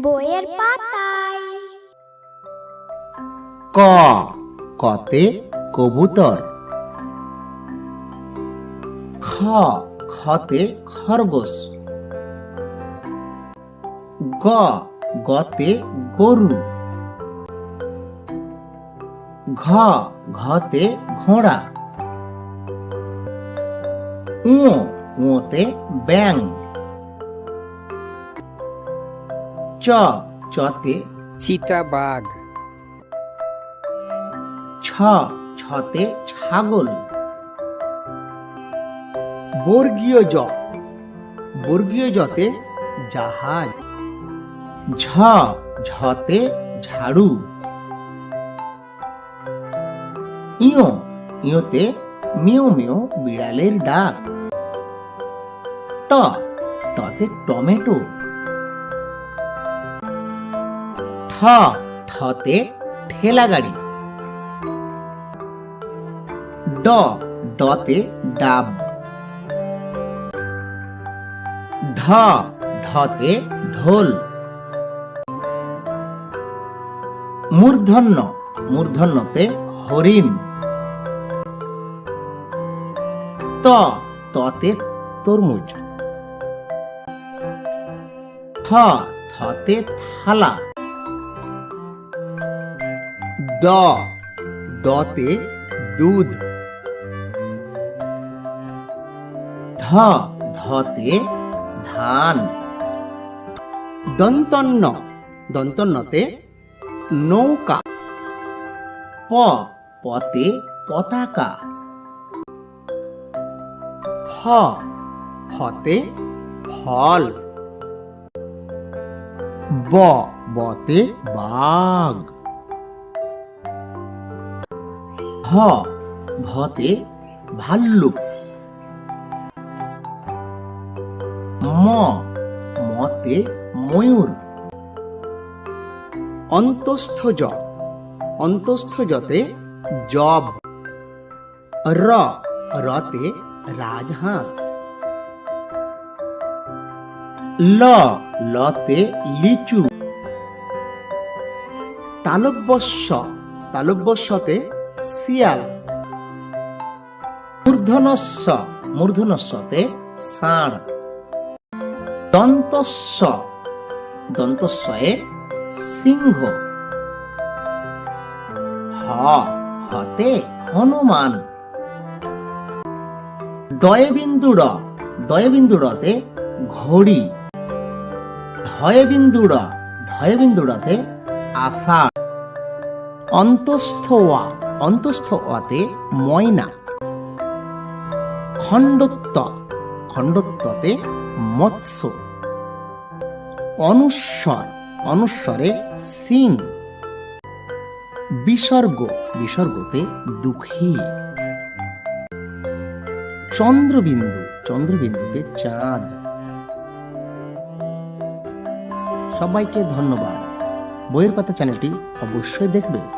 বইয়ের পাতায়। ক। কতে কবুতর। খ। খতে খরগোশ। গ। গতে গরু। ঘ। ঘতে ঘোড়া। উ উতে ব্যাং চ চতে চিতাবাঘ। ছ ছতে ছাগল। বর্গীয় জ বর্গীয় জতে জাহাজ। ঝ ঝতে ঝাড়ু। ইয় ইয়তে মিও মিও বিড়ালের ডাক। ট টতে টমেটো। ঠ ঠতে ঠেলা গাড়ি। ড, ডতে ডাব। ঢ ঢতে ঢোল। মূর্ধন্য, মূর্ধন্যতে হরিণ। ত, ততে তরমুজ। থ থতে থালা। দ। দতে দুধ। ধ। ধতে ধান। দন্তন্য দন্তন্যতে নৌকা। প। পতে পতাকা। ফ। ফতে ফল। ব। বতে বাঘ। ভ, ভতে ভাল্লুক। ম, মতে ময়ূর। অন্তস্থ জ অন্তস্থ জতে জব। র, রতে রাজহাঁস। ল, লতে লিচু। তালব্যস্য, তালব্যস্যতে শিয়াল। মূর্ধনস্য মূর্ধনস্যতে ষাঁড়। দন্তস্ব দন্তস্বয়ে সিংহ। হ, হতে হনুমান। ডয়বিন্দুড, ডয়বিন্দুডতে ঘড়ি। ঢয়বিন্দুড ঢয়বিন্দুডতে আষাঢ়। অন্তস্থ ওয়া অন্তস্থ ওয়াতে ময়না। খণ্ডত্ব, খণ্ডত্বতে মৎস্য। অনুস্বর, অনুস্বরে সিং। বিসর্গ, বিসর্গতে দুঃখী। চন্দ্রবিন্দু, চন্দ্রবিন্দুতে চাঁদ। সবাইকে ধন্যবাদ। বইয়ের পাতা চ্যানেলটি অবশ্যই দেখবে।